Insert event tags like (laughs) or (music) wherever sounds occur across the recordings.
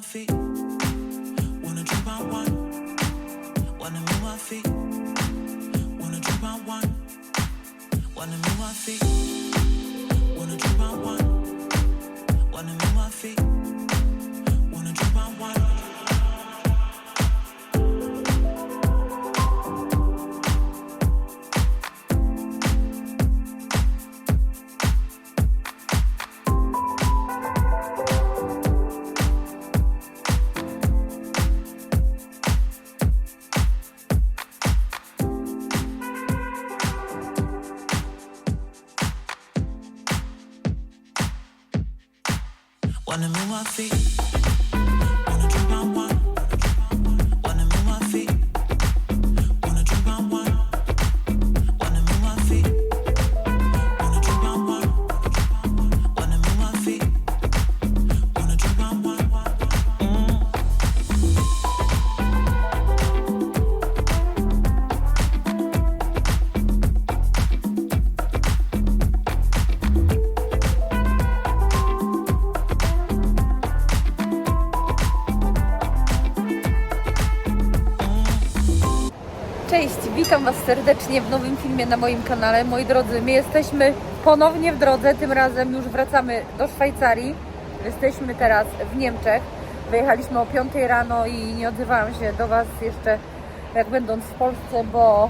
feet. Wanna drink my wine. Wanna move my feet. Wanna drink my wine. Wanna move my feet. Was serdecznie w nowym filmie na moim kanale. Moi drodzy, my jesteśmy ponownie w drodze, tym razem już wracamy do Szwajcarii. Jesteśmy teraz w Niemczech. Wyjechaliśmy o 5 rano i nie odzywałam się do Was jeszcze jak będąc w Polsce, bo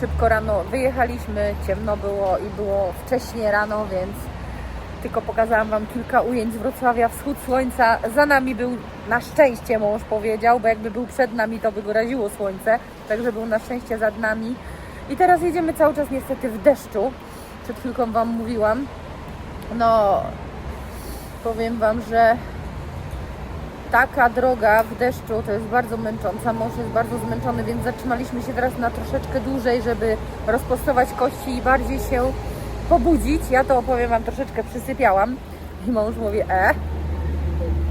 szybko rano wyjechaliśmy, ciemno było i było wcześnie rano, więc tylko pokazałam Wam kilka ujęć z Wrocławia. Wschód słońca za nami był na szczęście, mąż powiedział, bo jakby był przed nami, to by go raziło słońce. Także był na szczęście za nami. I teraz jedziemy cały czas niestety w deszczu. Przed chwilką Wam mówiłam. No, powiem Wam, że taka droga w deszczu to jest bardzo męcząca. Mąż jest bardzo zmęczony, więc zatrzymaliśmy się teraz na troszeczkę dłużej, żeby rozpostować kości i bardziej się pobudzić. Ja to opowiem Wam troszeczkę przysypiałam. I mąż mówi, e,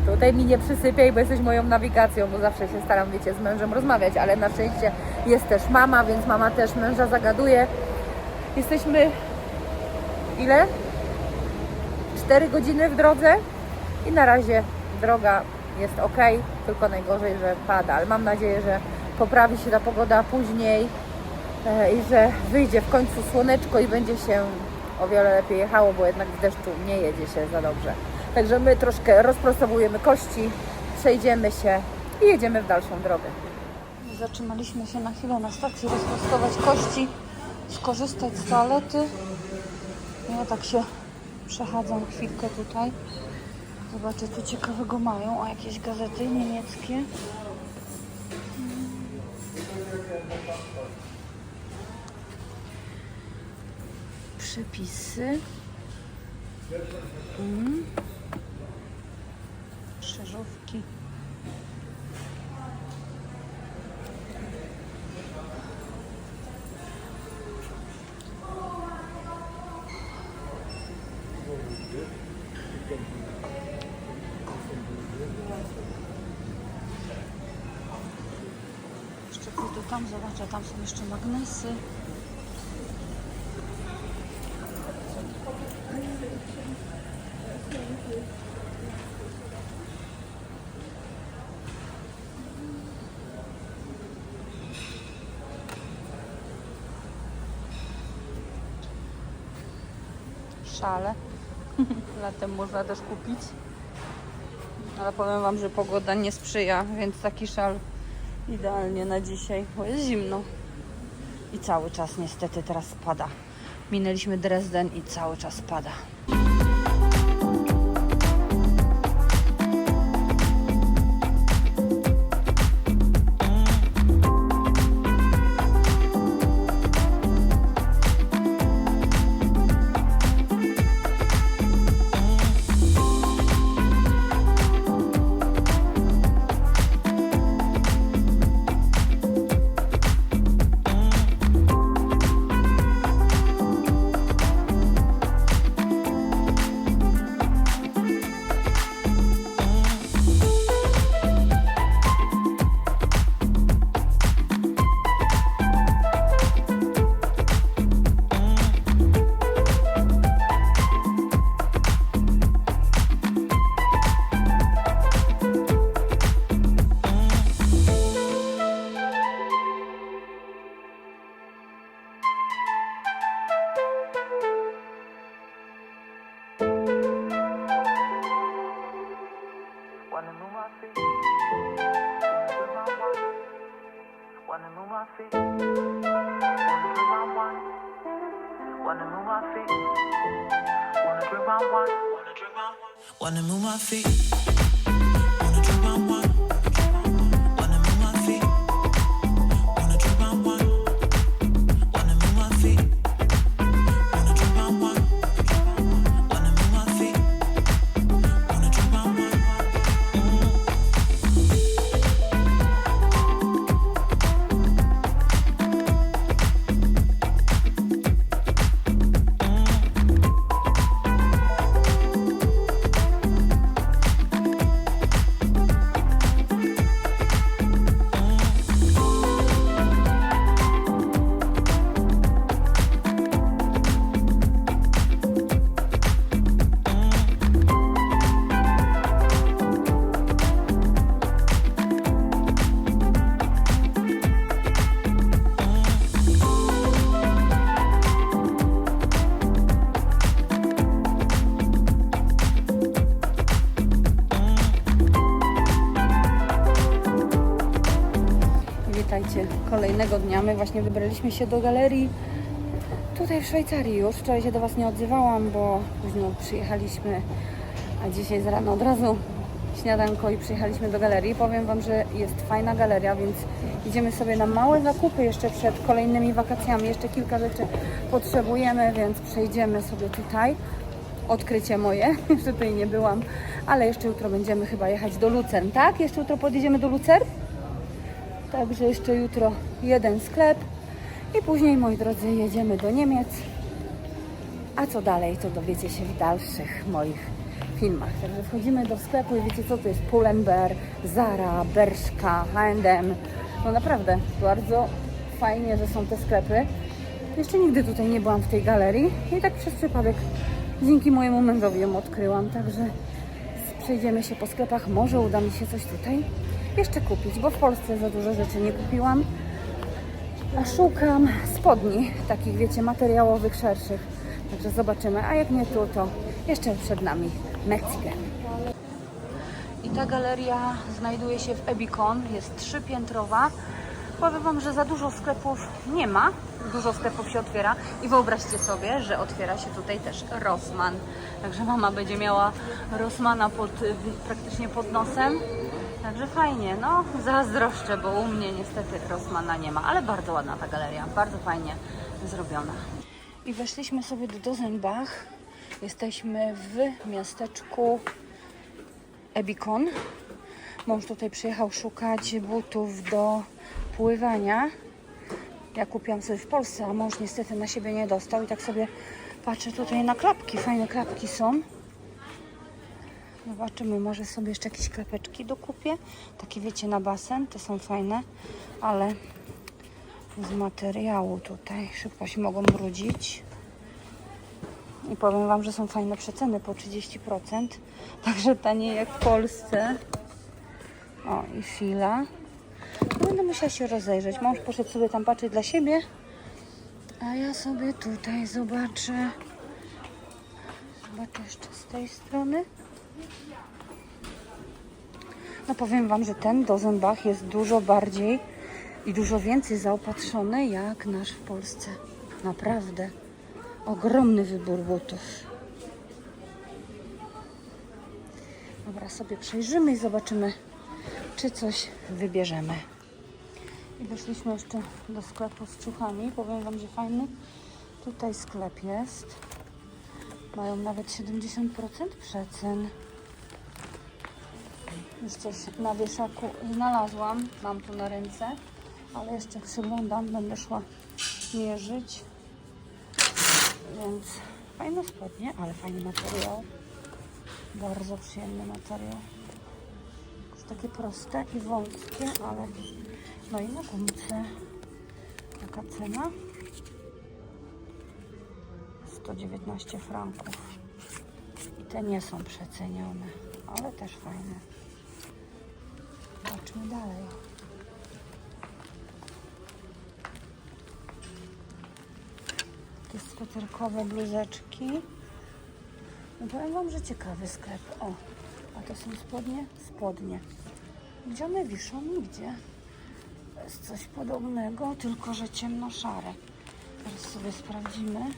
tutaj mi nie przysypiaj, bo jesteś moją nawigacją, bo zawsze się staram, wiecie, z mężem rozmawiać, ale na szczęście jest też mama, więc mama też męża zagaduje. Jesteśmy ile? 4 godziny w drodze i na razie droga jest ok, tylko najgorzej, że pada, ale mam nadzieję, że poprawi się ta pogoda później e, i że wyjdzie w końcu słoneczko i będzie się o wiele lepiej jechało, bo jednak w deszczu nie jedzie się za dobrze. Także my troszkę rozprostowujemy kości, przejdziemy się i jedziemy w dalszą drogę. Zatrzymaliśmy się na chwilę na stacji rozprostować kości, skorzystać z toalety. Ja tak się przechadzam chwilkę tutaj. Zobaczę, co ciekawego mają. O, jakieś gazety niemieckie. Przepisy. Mm. Krzyżówki. Jeszcze pójdę tam, zobaczę, tam są jeszcze magnesy. Szale. (laughs) Latem można też kupić. Ale powiem Wam, że pogoda nie sprzyja, więc taki szal idealnie na dzisiaj, bo jest zimno. I cały czas niestety teraz pada. Minęliśmy Dresden i cały czas pada. Kolejnego dnia. My właśnie wybraliśmy się do galerii tutaj w Szwajcarii już. Wczoraj się do Was nie odzywałam, bo późno przyjechaliśmy, a dzisiaj z rana od razu śniadanko i przyjechaliśmy do galerii. Powiem Wam, że jest fajna galeria, więc idziemy sobie na małe zakupy jeszcze przed kolejnymi wakacjami. Jeszcze kilka rzeczy potrzebujemy, więc przejdziemy sobie tutaj. Odkrycie moje, (laughs) jeszcze tutaj nie byłam, ale jeszcze jutro będziemy chyba jechać do Lucern, tak? Jeszcze jutro podjedziemy do Lucern? Także jeszcze jutro jeden sklep i później, moi drodzy, jedziemy do Niemiec. A co dalej, to dowiecie się w dalszych moich filmach. Także wchodzimy do sklepu i wiecie co to jest Pull&Bear, Zara, Bershka, H&M. No naprawdę, bardzo fajnie, że są te sklepy. Jeszcze nigdy tutaj nie byłam w tej galerii i tak przez przypadek dzięki mojemu mężowi ją odkryłam. Także przejdziemy się po sklepach. Może uda mi się coś tutaj jeszcze kupić, bo w Polsce za dużo rzeczy nie kupiłam. A szukam spodni, takich wiecie, materiałowych, szerszych. Także zobaczymy. A jak nie tu, to jeszcze przed nami Mexican. I ta galeria znajduje się w Ebicon, jest trzypiętrowa. Powiem Wam, że za dużo sklepów nie ma. Dużo sklepów się otwiera i wyobraźcie sobie, że otwiera się tutaj też Rossmann. Także mama będzie miała Rossmana pod, praktycznie pod nosem. Także fajnie, no zazdroszczę, bo u mnie niestety Rossmana nie ma, ale bardzo ładna ta galeria, bardzo fajnie zrobiona. I weszliśmy sobie do Dozenbach. Jesteśmy w miasteczku Ebikon. Mąż tutaj przyjechał szukać butów do pływania. Ja kupiłam sobie w Polsce, a mąż niestety na siebie nie dostał. I tak sobie patrzę tutaj na klapki. Fajne klapki są. Zobaczymy, może sobie jeszcze jakieś klapeczki dokupię. Takie wiecie na basen, te są fajne, ale z materiału tutaj szybko się mogą brudzić. I powiem Wam, że są fajne przeceny po 30%, (laughs) także taniej jak w Polsce. O, i fila. Będę musiała się rozejrzeć. Mąż poszedł sobie tam patrzeć dla siebie, a ja sobie tutaj zobaczę. Zobaczę jeszcze z tej strony. No powiem Wam, że ten Dozenbach jest dużo bardziej i dużo więcej zaopatrzony jak nasz w Polsce. Naprawdę. Ogromny wybór butów. Dobra, sobie przejrzymy i zobaczymy, czy coś wybierzemy. I weszliśmy jeszcze do sklepu z ciuchami. Powiem Wam, że fajny tutaj sklep jest. Mają nawet 70% przecen. Już coś na wieszaku znalazłam. Mam tu na ręce, ale jeszcze przyglądam. Będę szła mierzyć. Więc fajne spodnie, ale fajny materiał. Bardzo przyjemny materiał. Jest takie proste i wąskie, ale no i na gumce. Jaka cena? 119 franków. I te nie są przecenione, ale też fajne. Zobaczmy dalej. Takie sweterkowe bluzeczki. No powiem Wam, że ciekawy sklep. O, a to są spodnie? Spodnie. Gdzie one wiszą? Nigdzie. jest coś podobnego, tylko że ciemno-szare. Teraz sobie sprawdzimy.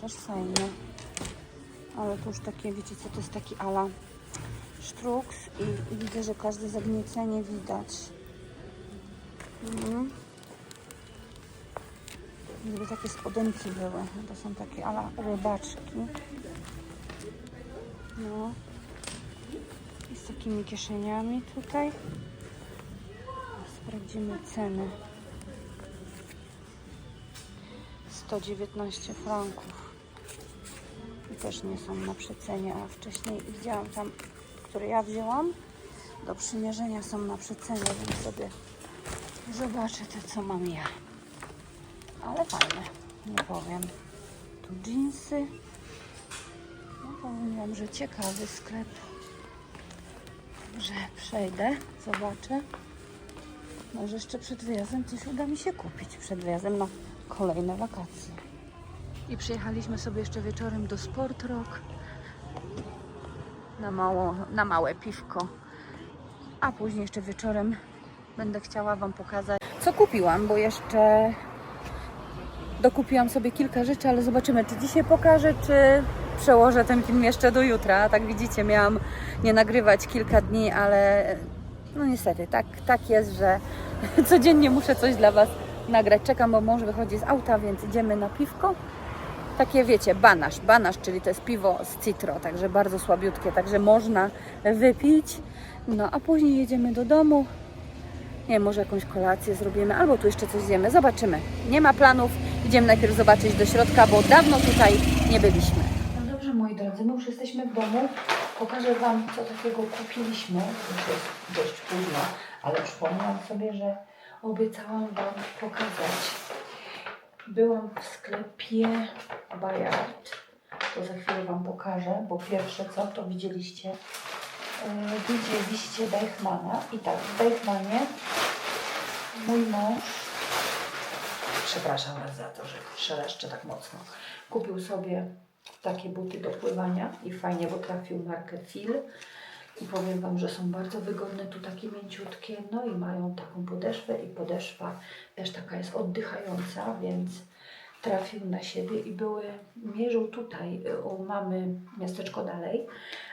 Też fajnie. Ale to już takie, wiecie co, to jest taki ala sztruks i, i widzę, że każde zagniecenie widać. Mhm. Gdyby takie spodenki były, to są takie ala rybaczki. No. I z takimi kieszeniami tutaj. Sprawdzimy ceny. 119 franków. Też nie są na przecenie, a wcześniej widziałam tam, które ja wzięłam. Do przymierzenia są na przecenie, więc sobie zobaczę te, co mam ja. Ale fajne, nie powiem. Tu dżinsy. No powiem że ciekawy sklep. Że przejdę, zobaczę. Może jeszcze przed wyjazdem coś uda mi się kupić. Przed wyjazdem na kolejne wakacje. I przyjechaliśmy sobie jeszcze wieczorem do Sport Rock na, mało, na małe piwko. A później jeszcze wieczorem będę chciała Wam pokazać, co kupiłam, bo jeszcze dokupiłam sobie kilka rzeczy, ale zobaczymy, czy dzisiaj pokażę, czy przełożę ten film jeszcze do jutra. Tak widzicie, miałam nie nagrywać kilka dni, ale no niestety, tak, tak jest, że (laughs) codziennie muszę coś dla Was nagrać. Czekam, bo mąż wychodzi z auta, więc idziemy na piwko. Takie wiecie, banasz, banasz, czyli to jest piwo z citro, także bardzo słabiutkie, także można wypić. No a później jedziemy do domu. Nie może jakąś kolację zrobimy, albo tu jeszcze coś zjemy. Zobaczymy. Nie ma planów. Idziemy najpierw zobaczyć do środka, bo dawno tutaj nie byliśmy. No dobrze, moi drodzy, my już jesteśmy w domu. Pokażę Wam, co takiego kupiliśmy. Już jest dość późno, ale przypomniałam sobie, że obiecałam Wam pokazać. Byłam w sklepie Bayard. To za chwilę Wam pokażę, bo pierwsze co, to widzieliście Yy, widzieliście Deichmana i tak, w Deichmanie mój mąż, przepraszam Was za to, że szeleszczę tak mocno, kupił sobie takie buty do pływania i fajnie, bo trafił markę Fil i powiem Wam, że są bardzo wygodne, tu takie mięciutkie, no i mają taką podeszwę i podeszwa też taka jest oddychająca, więc trafił na siebie i były, mierzył tutaj y, u mamy miasteczko dalej,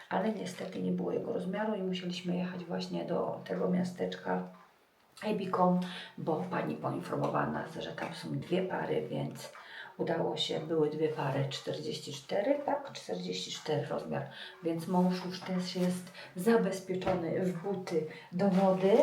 ale niestety nie było jego rozmiaru i musieliśmy jechać właśnie do tego miasteczka Ebicom, bo pani poinformowała nas, że tam są dwie pary, więc udało się, były dwie pary 44, tak? 44 rozmiar, więc mąż już też jest zabezpieczony w buty do wody.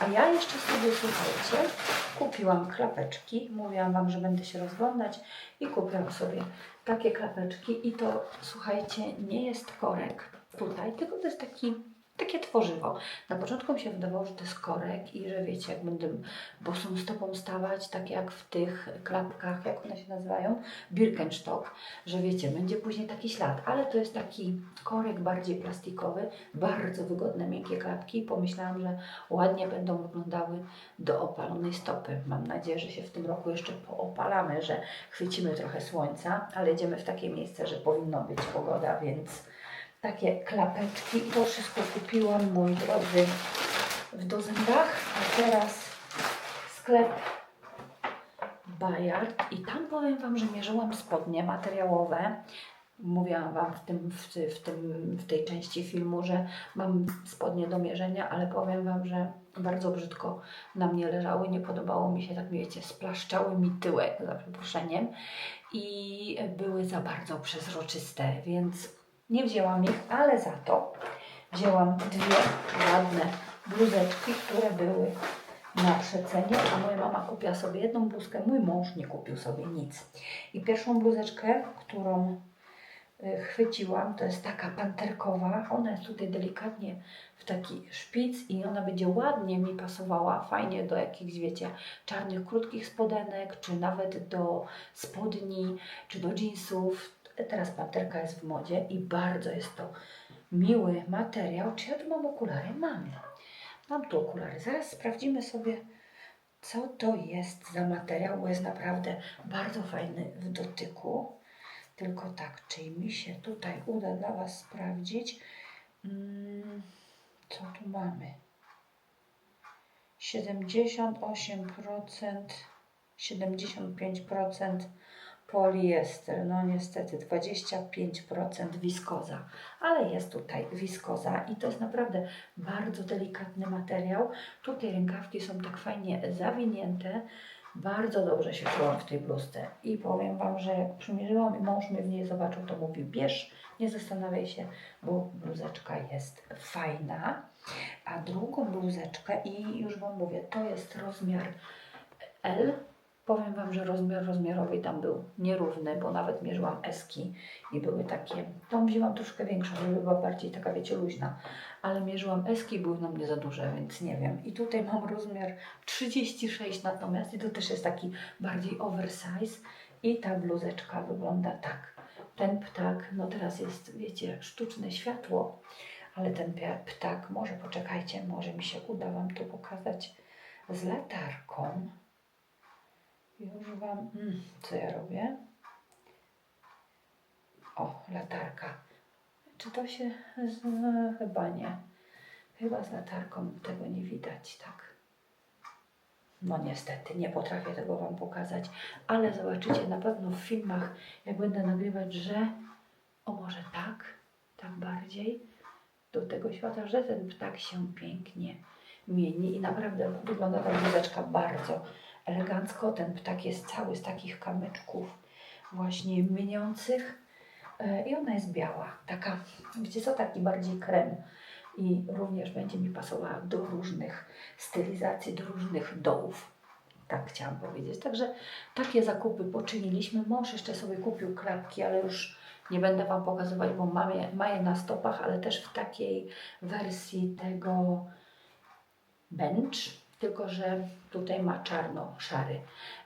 A ja jeszcze sobie, słuchajcie, kupiłam klapeczki. Mówiłam Wam, że będę się rozglądać i kupiłam sobie takie klapeczki. I to, słuchajcie, nie jest korek tutaj, tylko to jest taki, takie tworzywo. Na początku mi się wydawało, że to jest korek i że wiecie, jak będę bosą stopą stawać, tak jak w tych klapkach, jak one się nazywają, Birkenstock, że wiecie, będzie później taki ślad, ale to jest taki korek bardziej plastikowy, bardzo wygodne, miękkie klapki. Pomyślałam, że ładnie będą wyglądały do opalonej stopy. Mam nadzieję, że się w tym roku jeszcze poopalamy, że chwycimy trochę słońca, ale idziemy w takie miejsce, że powinno być pogoda, więc takie klapeczki. To wszystko kupiłam, moi drodzy, w Dozendach, a teraz sklep Bayard i tam powiem Wam, że mierzyłam spodnie materiałowe. Mówiłam Wam w, tym, w, w, tym, w tej części filmu, że mam spodnie do mierzenia, ale powiem Wam, że bardzo brzydko na mnie leżały. Nie podobało mi się, tak wiecie, splaszczały mi tyłek, za przeproszeniem, i były za bardzo przezroczyste, więc nie wzięłam ich, ale za to wzięłam dwie ładne bluzeczki, które były na przecenie, a moja mama kupiła sobie jedną bluzkę, mój mąż nie kupił sobie nic. I pierwszą bluzeczkę, którą y, chwyciłam, to jest taka panterkowa, ona jest tutaj delikatnie w taki szpic i ona będzie ładnie mi pasowała, fajnie do jakichś, wiecie, czarnych, krótkich spodenek, czy nawet do spodni, czy do jeansów. Teraz panterka jest w modzie i bardzo jest to miły materiał. Czy ja tu mam okulary? Mam. Mam tu okulary. Zaraz sprawdzimy sobie, co to jest za materiał, bo jest naprawdę bardzo fajny w dotyku. Tylko tak, czy mi się tutaj uda dla Was sprawdzić, mm, co tu mamy. 78%, 75% poliester. No niestety 25% wiskoza, ale jest tutaj wiskoza i to jest naprawdę bardzo delikatny materiał. Tutaj rękawki są tak fajnie zawinięte. Bardzo dobrze się czułam w tej bluzce i powiem Wam, że jak przymierzyłam i mąż mnie w niej zobaczył, to mówił bierz, nie zastanawiaj się, bo bluzeczka jest fajna. A drugą bluzeczkę i już Wam mówię, to jest rozmiar L. Powiem Wam, że rozmiar rozmiarowy tam był nierówny, bo nawet mierzyłam eski i były takie, tą wzięłam troszkę większą, żeby była bardziej taka, wiecie, luźna, ale mierzyłam eski i były na mnie za duże, więc nie wiem. I tutaj mam rozmiar 36 natomiast i to też jest taki bardziej oversize i ta bluzeczka wygląda tak. Ten ptak, no teraz jest, wiecie, sztuczne światło, ale ten ptak, może poczekajcie, może mi się uda Wam to pokazać z latarką. Już Wam, mm, co ja robię? O, latarka. Czy to się, z, chyba nie. Chyba z latarką tego nie widać, tak. No niestety, nie potrafię tego Wam pokazać, ale zobaczycie na pewno w filmach, jak będę nagrywać, że o może tak, tak bardziej do tego świata, że ten ptak się pięknie mieni i naprawdę wygląda ta bluzeczka bardzo elegancko. Ten ptak jest cały z takich kamyczków właśnie mieniących E, i ona jest biała, taka, wiecie co, taki bardziej krem i również będzie mi pasowała do różnych stylizacji, do różnych dołów. Tak chciałam powiedzieć. Także takie zakupy poczyniliśmy. Mąż jeszcze sobie kupił klapki, ale już nie będę Wam pokazywać, bo mam je, ma je na stopach, ale też w takiej wersji tego bench, tylko że tutaj ma czarno-szary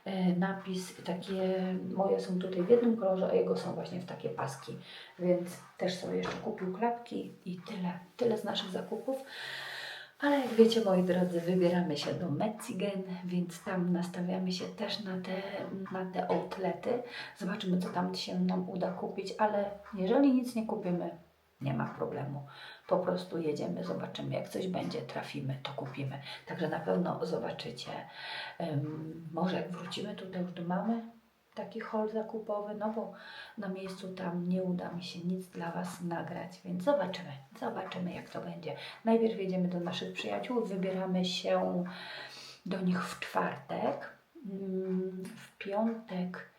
e, napis. Takie moje są tutaj w jednym kolorze, a jego są właśnie w takie paski. Więc też sobie jeszcze kupił klapki i tyle. Tyle z naszych zakupów. Ale jak wiecie, moi drodzy, wybieramy się do Metzigen, więc tam nastawiamy się też na te, na te outlety. Zobaczymy, co tam się nam uda kupić, ale jeżeli nic nie kupimy, nie ma problemu. Po prostu jedziemy, zobaczymy, jak coś będzie, trafimy, to kupimy. Także na pewno zobaczycie. Może jak wrócimy tutaj już do mamy, taki hol zakupowy, no bo na miejscu tam nie uda mi się nic dla Was nagrać, więc zobaczymy, zobaczymy jak to będzie. Najpierw jedziemy do naszych przyjaciół, wybieramy się do nich w czwartek, Ym, w piątek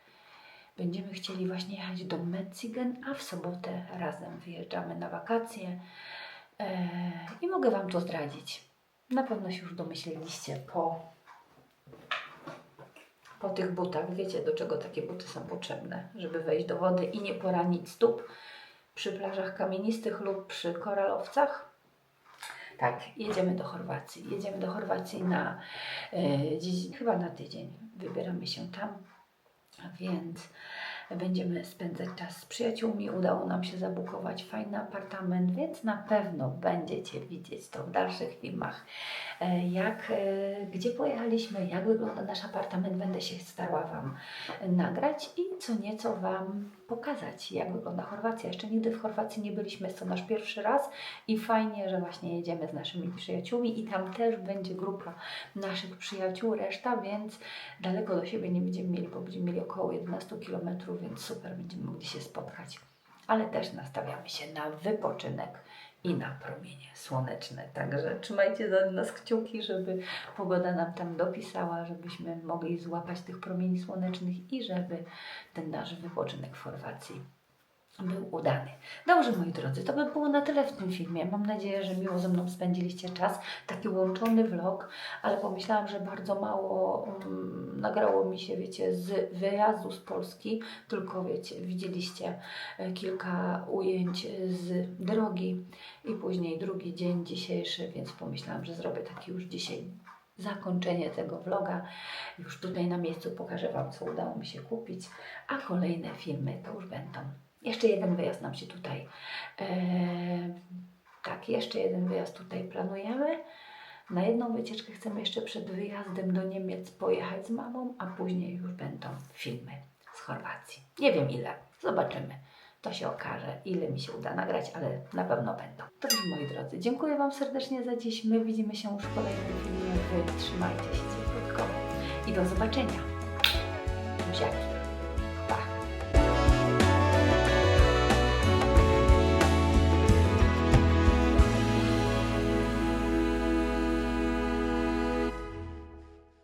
będziemy chcieli właśnie jechać do Metzigen, a w sobotę razem wyjeżdżamy na wakacje i mogę Wam to zdradzić. Na pewno się już domyśliliście po po tych butach, wiecie do czego takie buty są potrzebne, żeby wejść do wody i nie poranić stóp przy plażach kamienistych lub przy koralowcach. Tak, jedziemy do Chorwacji. Jedziemy do Chorwacji na e, dziś, chyba na tydzień. Wybieramy się tam, więc będziemy spędzać czas z przyjaciółmi. Udało nam się zabukować fajny apartament, więc na pewno będziecie widzieć to w dalszych filmach. E, Jak, e, gdzie pojechaliśmy, jak wygląda nasz apartament, będę się starała Wam nagrać i co nieco Wam pokazać, jak wygląda Chorwacja. Jeszcze nigdy w Chorwacji nie byliśmy, jest to nasz pierwszy raz i fajnie, że właśnie jedziemy z naszymi przyjaciółmi i tam też będzie grupa naszych przyjaciół, reszta, więc daleko do siebie nie będziemy mieli, bo będziemy mieli około 11 km, więc super, będziemy mogli się spotkać. Ale też nastawiamy się na wypoczynek i na promienie słoneczne. Także trzymajcie za nas kciuki, żeby pogoda nam tam dopisała, żebyśmy mogli złapać tych promieni słonecznych i żeby ten nasz wypoczynek w Chorwacji był udany. Dobrze, moi drodzy, to by było na tyle w tym filmie. Mam nadzieję, że miło ze mną spędziliście czas. Taki łączony vlog, ale pomyślałam, że bardzo mało um, nagrało mi się, wiecie, z wyjazdu z Polski. Tylko, wiecie, widzieliście e, kilka ujęć z drogi i później drugi dzień dzisiejszy, więc pomyślałam, że zrobię taki już dzisiaj zakończenie tego vloga. Już tutaj na miejscu pokażę Wam, co udało mi się kupić, a kolejne filmy to już będą. Jeszcze jeden wyjazd nam się tutaj, e, tak, jeszcze jeden wyjazd tutaj planujemy. Na jedną wycieczkę chcemy jeszcze przed wyjazdem do Niemiec pojechać z mamą, a później już będą filmy z Chorwacji. Nie wiem ile, zobaczymy. to się okaże, ile mi się uda nagrać, ale na pewno będą. Dobrze, moi drodzy, dziękuję Wam serdecznie za dziś. My widzimy się już w kolejnym filmie. Wy trzymajcie się cieplutko i do zobaczenia. Buziaki.